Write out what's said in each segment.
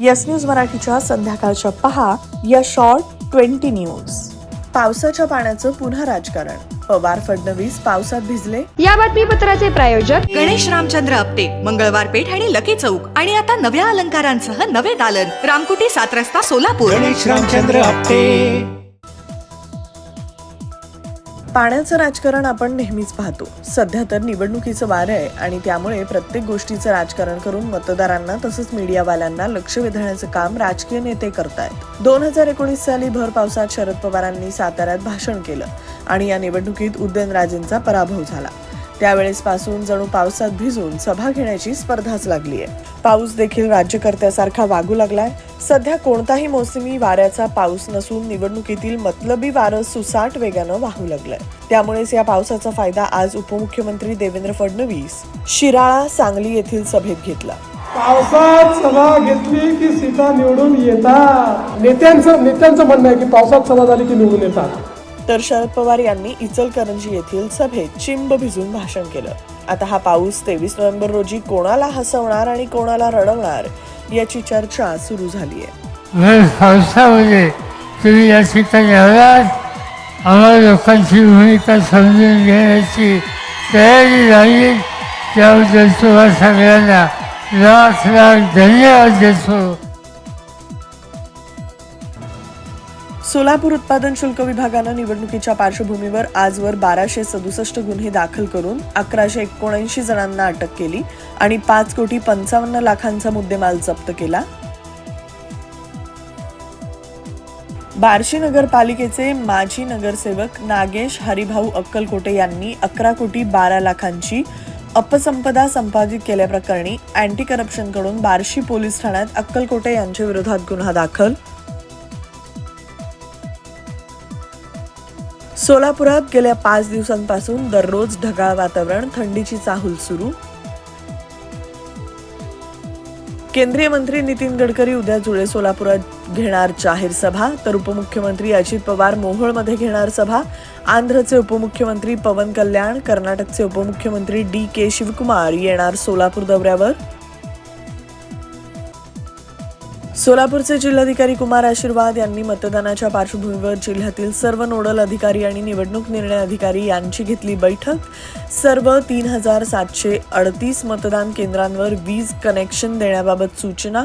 Yes news मराठीच्या संध्याकाळच्या पहा या शॉर्ट ट्वेंटी न्यूज. पावसाच्या पाण्याचं पुन्हा राजकारण. पवार फडणवीस पावसात भिजले. या बातमीपत्राचे प्रायोजक गणेश रामचंद्र आपटे मंगळवार पेठ आणि लकी चौक आणि आता नव्या अलंकारांसह नवे दालन. रामकुटी सात रस्ता सोलापूर. गणेश रामचंद्र आपटे. पाण्याचं राजकारण आपण नेहमीच पाहतो. सध्या तर निवडणुकीचं वार आहे आणि त्यामुळे प्रत्येक गोष्टीचं राजकारण करून मतदारांना तसंच मीडियावाल्यांना लक्ष वेधण्याचं काम राजकीय नेते करतायत. दोन हजार एकोणीस साली भर पावसात शरद पवारांनी साताऱ्यात भाषण केलं आणि या निवडणुकीत उदयनराजेंचा पराभव झाला. त्यावेळेस पासून जणू पावसात भिजून सभा घेण्याची स्पर्धाच लागली आहे पाऊस देखील राज्यकर्त्यासारखा वागू लागलाय. सध्या कोणताही मोसमी वाऱ्याचा पाऊस नसून निवडणुकीतील मतलबी वारं सुसाट वेगानं वाहू लागलंय. त्यामुळेच या पावसाचा फायदा आज उपमुख्यमंत्री देवेंद्र फडणवीस शिराळा सांगली येथील सभेत घेतला. पावसात सभा घेतली की सीता निवडून येतात. नेत्यांचं नेत्यांचं म्हणणं आहे की पावसात सभा झाली की निवडून येतात. तर शरद पवार यांनी इचलकरंजी येथील सभेत चिंब भिजून भाषण केलं. आता हा पाऊस तेवीस नोव्हेंबर रोजी कोणाला हसवणार आणि कोणाला रडवणार याची चर्चा सुरू झाली आहे पावसामध्ये म्हणजे तुम्ही या ठिकाणी आलात. आम्हाला लोकांची भूमिका समजून घेण्याची तयारी झाली. त्याबद्दल तुम्हाला सगळ्यांना लाख लाख धन्यवाद देतो. सोलापूर उत्पादन शुल्क विभागानं निवडणुकीच्या पार्श्वभूमीवर आजवर बाराशे सदुसष्ट गुन्हे दाखल करून अकराशे एकोणऐंशी जणांना अटक केली आणि पाच कोटी पंचावन्न लाखांचा मुद्देमाल जप्त केला. बार्शी नगरपालिकेचे माजी नगरसेवक नागेश हरिभाऊ अक्कलकोटे यांनी अकरा कोटी बारा लाखांची अपसंपदा संपादित केल्याप्रकरणी अँटी करप्शनकडून बार्शी पोलीस ठाण्यात अक्कलकोटे यांच्या विरोधात गुन्हा दाखल सोलापुरात गेल्या पाच दिवसांपासून दररोज ढगाळ वातावरण थंडीची चाहूल सुरू. केंद्रीय मंत्री नितीन गडकरी उद्या जुळे सोलापुरात घेणार जाहीर सभा तर उपमुख्यमंत्री अजित पवार मोहोळमध्ये घेणार सभा. आंध्रचे उपमुख्यमंत्री पवन कल्याण कर्नाटकचे उपमुख्यमंत्री डी के शिवकुमार येणार सोलापूर दौऱ्यावर. सोलापूरचे जिल्हाधिकारी कुमार आशीर्वाद यांनी मतदानाच्या पार्श्वभूमीवर जिल्ह्यातील सर्व नोडल अधिकारी आणि निवडणूक निर्णय अधिकारी यांची घेतली बैठक. सर्व तीन हजार सातशे अडतीस मतदान केंद्रांवर वीज कनेक्शन देण्याबाबत सूचना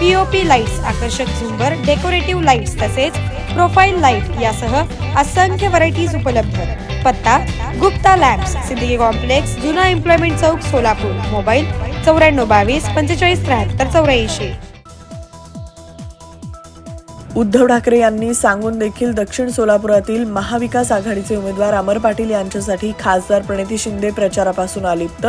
पीओपी लाईट्स आकर्षक झुंबर डेकोरेटिव्ह लाईट्स तसेच प्रोफाईल लाइट यासह असंख्य व्हरायटीज उपलब्ध. पत्ता गुप्ता लॅम्प्स सिद्दीकी कॉम्प्लेक्स जुना एम्प्लॉयमेंट चौक सोलापूर. मोबाईल चौऱ्याण्णव बावीस पंचेचाळीस त्र्याहत्तर चौऱ्याऐंशी. उद्धव ठाकरे यांनी सांगून देखील दक्षिण सोलापुरातील महाविकास आघाडीचे उमेदवार अमर पाटील यांच्यासाठी खासदार प्रणिती शिंदे प्रचारापासून अलिप्त.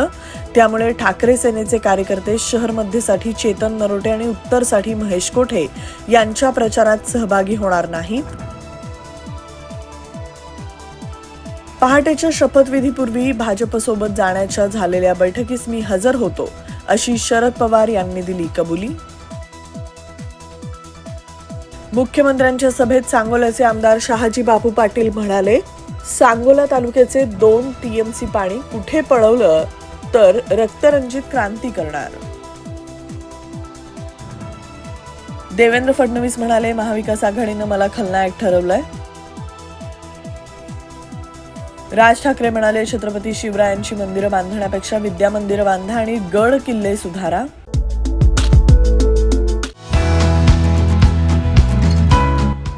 त्यामुळे ठाकरे सेनेचे कार्यकर्ते शहर मध्येसाठी चेतन नरोटे आणि उत्तरसाठी महेश कोठे यांच्या प्रचारात सहभागी होणार नाहीत पहाटेच्या शपथविधीपूर्वी भाजपसोबत जाण्याच्या झालेल्या बैठकीस मी हजर होतो अशी शरद पवार यांनी दिली कबुली. मुख्यमंत्र्यांच्या सभेत सांगोल्याचे आमदार शहाजी बापू पाटील म्हणाले सांगोला तालुक्याचे दोन टीएमसी पाणी कुठे पळवलं तर रक्तरंजित क्रांती करणार? देवेंद्र फडणवीस म्हणाले महाविकास आघाडीनं मला खलनायक ठरवलंय. राज ठाकरे म्हणाले छत्रपती शिवरायांची मंदिरं बांधण्यापेक्षा विद्या मंदिरं बांधा आणि गड किल्ले सुधारा.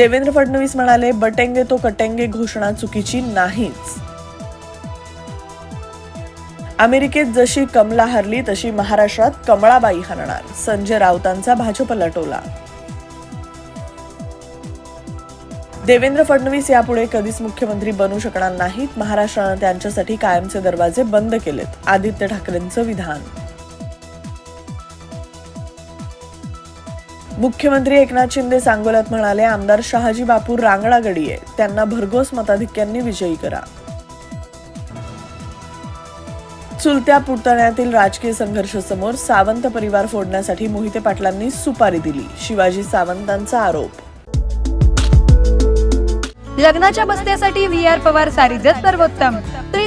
देवेंद्र फडणवीस म्हणाले बटेंगे तो कटेंगे घोषणा चुकीची नाहीच. अमेरिकेत जशी कमला हरली तशी महाराष्ट्रात कमळाबाई हरणार. संजय राऊतांचा भाजपला टोला देवेंद्र फडणवीस यापुढे कधीच मुख्यमंत्री बनू शकणार नाहीत. महाराष्ट्रानं त्यांच्यासाठी कायमचे दरवाजे बंद केलेत. आदित्य ठाकरेंचं विधान. मुख्यमंत्री एकनाथ शिंदे सांगोल्यात म्हणाले आमदार शहाजी बापू रांगडागडी आहे. त्यांना भरघोस मताधिक्यांनी विजयी करा. चुलत्या पुतण्यातील राजकीय संघर्ष समोर सावंत परिवार फोडण्यासाठी मोहिते पाटलांनी सुपारी दिली शिवाजी सावंतांचा आरोप. लग्नाच्या बस्त्यासाठी व्ही आर पवार सारीजच सर्वोत्तम.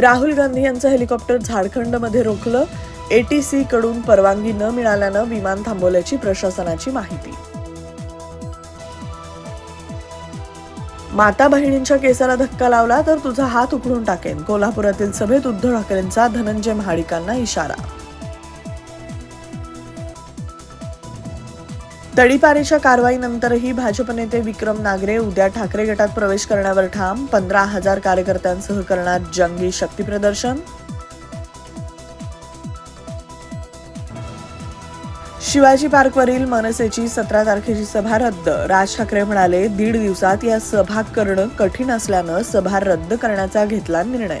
राहुल गांधी यांचं हेलिकॉप्टर झारखंडमध्ये रोखलं. एटीसी कडून परवानगी न मिळाल्यानं विमान थांबवल्याची प्रशासनाची माहिती. माता बहिणींच्या केसाला धक्का लावला तर तुझा हात उखडून टाकेन. कोल्हापुरातील सभेत उद्धव ठाकरेंचा धनंजय महाडिकांना इशारा तडीपारीच्या कारवाईनंतरही भाजप नेते विक्रम नागरे उद्या ठाकरे गटात प्रवेश करण्यावर ठाम. पंधरा हजार कार्यकर्त्यांसह करणार जंगी शक्ती प्रदर्शन. शिवाजी पार्कवरील मनसेची सतरा तारखेची सभा रद्द. राज ठाकरे म्हणाले दीड दिवसात या सभा करणं कठीण असल्यानं सभा रद्द करण्याचा घेतला निर्णय.